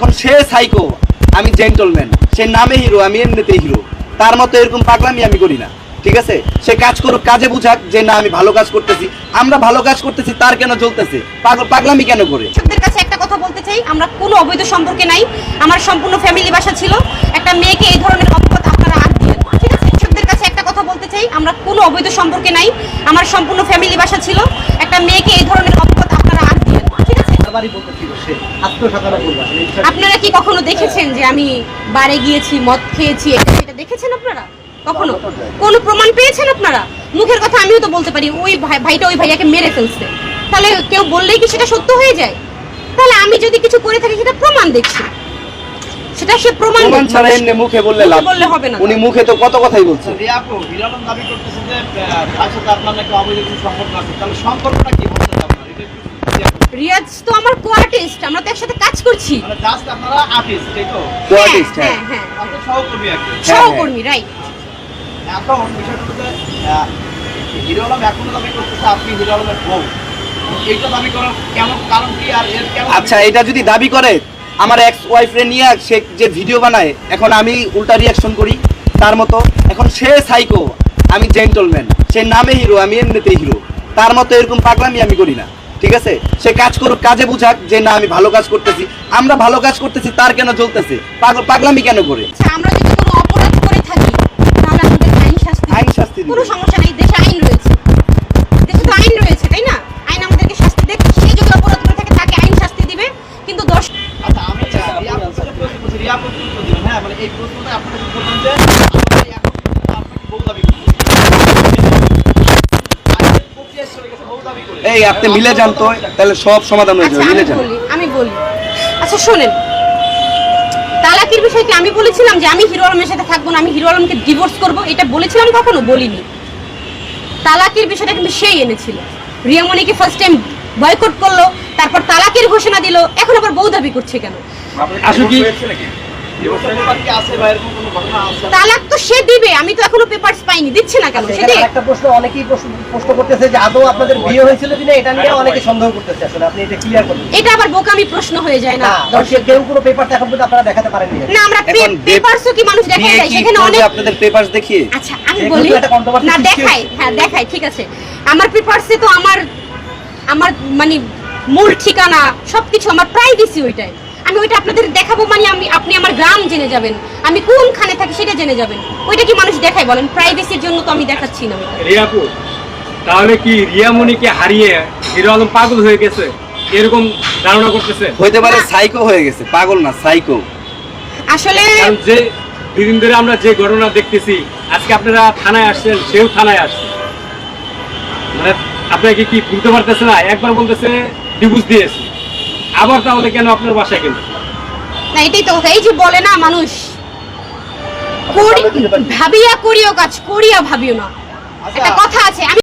এখন সে সাইকো আমি জেন্টলম্যান সে নামে হিরো আমি এমনিতে হিরো তার মতো এরকম পাগলামি আমি করি না, ঠিক আছে? সে কাজ করুক, কাজে বুঝাক যে, না, আমি ভালো কাজ করতেছি। আমরা ভালো কাজ করতেছি, তার কেন পাগল- পাগলামি কেন করে? দর্শকদের কাছে একটা কথা বলতে চাই, আমরা কোনো অবৈধ সম্পর্কে নাই। আমার সম্পূর্ণ ফ্যামিলি বাসা ছিল। একটা মেয়েকে এই ধরনের অপবাদ আপনারা দিলেন ঠিক আছে? দর্শকদের কাছে একটা কথা বলতে চাই, আমরা কোনো অবৈধ সম্পর্কে নাই। আমার সম্পূর্ণ ফ্যামিলি বাসা ছিল একটা মেয়েকে এই ধরনের অপবাদ আপনারা আগ দিলেন ঠিক আছে বাড়ি বলতে ছিল সে। আত্মসাধনা করবে আসলে এই বিষয়টা- আপনারা কি কখনো দেখেছেন যে আমি বারে গিয়েছি মদ খেয়েছি এটা সেটা দেখেছেন আপনারা? কখনো? কোনো প্রমাণ পেয়েছেন আপনারা? মুখের কথা আমিও তো বলতে পারি ওই ভাই- ভাইটা ওই ভাইয়াকে মেরে ফেলছে। তাহলে কেউ বললেই কি সেটা সত্য হয়ে যায়? তাহলে আমি যদি কিছু করে থাকি সেটা প্রমাণ দেখছি। সেটা সে প্রমাণ প্রমাণ ছাড়া এমনি মুখে বললে লাভ বললে হবে না। উনি মুখে তো কত কথাই বলছে রিয়া আপু হিরালম দাবি করতেছে যে তার সাথে আপনার নাকি অবৈধ কোনো সম্পর্ক আছে। তাহলে সম্পর্কটা কি বলতে আপনার এটা একটু clear করুন। রিয়াজ তো আমার কোয়ার্টিস্ট আমরা তো একসাথে কাজ করছি। মানে জাস্ট আপনারা আর্টিস্ট তাই তো? কোয়ার্টিস্ট হ্যাঁ হ্যাঁ। হ্যাঁ সহকর্মী আর কি। সহকর্মী রাইট এখন বিষয়টা হচ্ছে আহ, হিরো আলম এখনও দাবি করতেছে আপনি হিরো আলমের বউ। এইটা দাবি করার কেন কারণ কি আর এর কেন আচ্ছা এটা যদি দাবি করে আমার এক্স ওয়াইফরে নিয়ে সে যে ভিডিও বানায় এখন আমি উল্টা রিয়াকশন করি তার মতো। এখন সে সাইকো আমি জেন্টলম্যান সে নামে হিরো আমি এমনিতে হিরো। তার মতো এরকম পাগলামি আমি করি না। ঠিক আছে? সে কাজ করুক কাজে বুঝাক যে না আমি ভালো কাজ করতেছি। আমরা ভালো কাজ করতেছি তার কেন চলতেছে পাগল পাগলামি কেন করে? আচ্ছা আমরা যদি কোনো অপরাধ করে থাকি তাহলে আমাদের আইন শাস্তি আইন শাস্তি কোনো সমস্যা নাই দেশে আইন রয়েছে। দেশে তো আইন রয়েছে তাই না? আইন আমাদেরকে শাস্তি দেবে সে যদি অপরাধ করে থাকে তাকে আইন শাস্তি দিবে। কিন্তু আচ্ছা আমি রিয়া প্রশ্ন হ্যাঁ? মানে এই প্রশ্নটা বললাম যে আপনাকে দাবি করছি আইনের প্রক্রিয়া চলে গেছে বউ দাবি করে এই আপনি মিলে যান তো তাহলে সব সমাধান হয়ে আচ্ছা যাবে মিলে আমি যান। আমি বলি। আচ্ছা শোনেন তালাকের বিষয়টি আমি বলেছিলাম যে আমি হিরো আলমের সাথে থাকব না আমি হিরো আলমকে ডিভোর্স করব এটা বলেছিলাম কখনো বলিনি। তালাকের বিষয়টা কিন্তু সেই এনেছিল। রিয়ামণিকে ফার্স্ট টাইম বয়কট করল তারপর তালাকের ঘোষণা দিল এখন আবার বউ দাবি করছে কেন? আসলে কি ডিভোর্সের ব্যাপার কি আছে বা এরকম কোনো ঘটনা আছে তালাক তো সে দিবে আমি তো এখনও পেপারস পাইনি দিচ্ছে না কেন? সে এখানে প্রশ্ন অনেকেই প্রশ্ন প্রশ্ন করতেছে যে আদৌ আপনাদের বিয়ে হয়েছিল কিনা এটা নিয়ে অনেকে সন্দেহ করতেছে আসলে আপনি এটা ক্লিয়ার করুন। এটা আবার বোকামি প্রশ্ন হয়ে যায় না। না দর্শক কেউ কোনো পেপার এখন পর্যন্ত আপনারা দেখাতে পারেননি। না আমরা পেপারসও কি মানুষ দেখা যায় সেখানে অনেক আপনাদের পেপারস দেখিয়ে। আচ্ছা আমি বলি না দেখাই হ্যাঁ দেখাই ঠিক আছে। আমার পেপারসে তো আমার আমার মানে মূল ঠিকানা সবকিছু আমার প্রাইভেসি ওইটাই। আমি ওইটা আপনাদের দেখাবো মানে আমি আপনি আমার গ্রাম জেনে যাবেন। আমি কোনখানে থাকি সেটা জেনে যাবেন। ওইটা কি মানুষ দেখায় বলেন? প্রাইভেসির জন্য তো আমি দেখাচ্ছি না রিয়াপুর তাহলে কি রিয়ামণিকে হারিয়ে হিরো আলম পাগল হয়ে গেছে? এরকম ধারণা করতেছে? হইতে পারে সাইকো হয়ে গেছে। পাগল না সাইকো আসলে যে দুদিন ধরে আমরা যে ঘটনা দেখতেছি আজকে আপনারা থানায় আসছেন সেও থানায় আসছে। মানে আপনাকে কি বুঝতে পারতেছে না? একবার বলতেছে ডিভোর্স দিয়েছে। আবার তাহলে কেন আপনার বাসায় কেন না এটাই তো। এই যে বলে না মানুষ করি- ভাবিয়া করিও কাজ করিয়া ভাবিও না। একটা কথা আছে আমি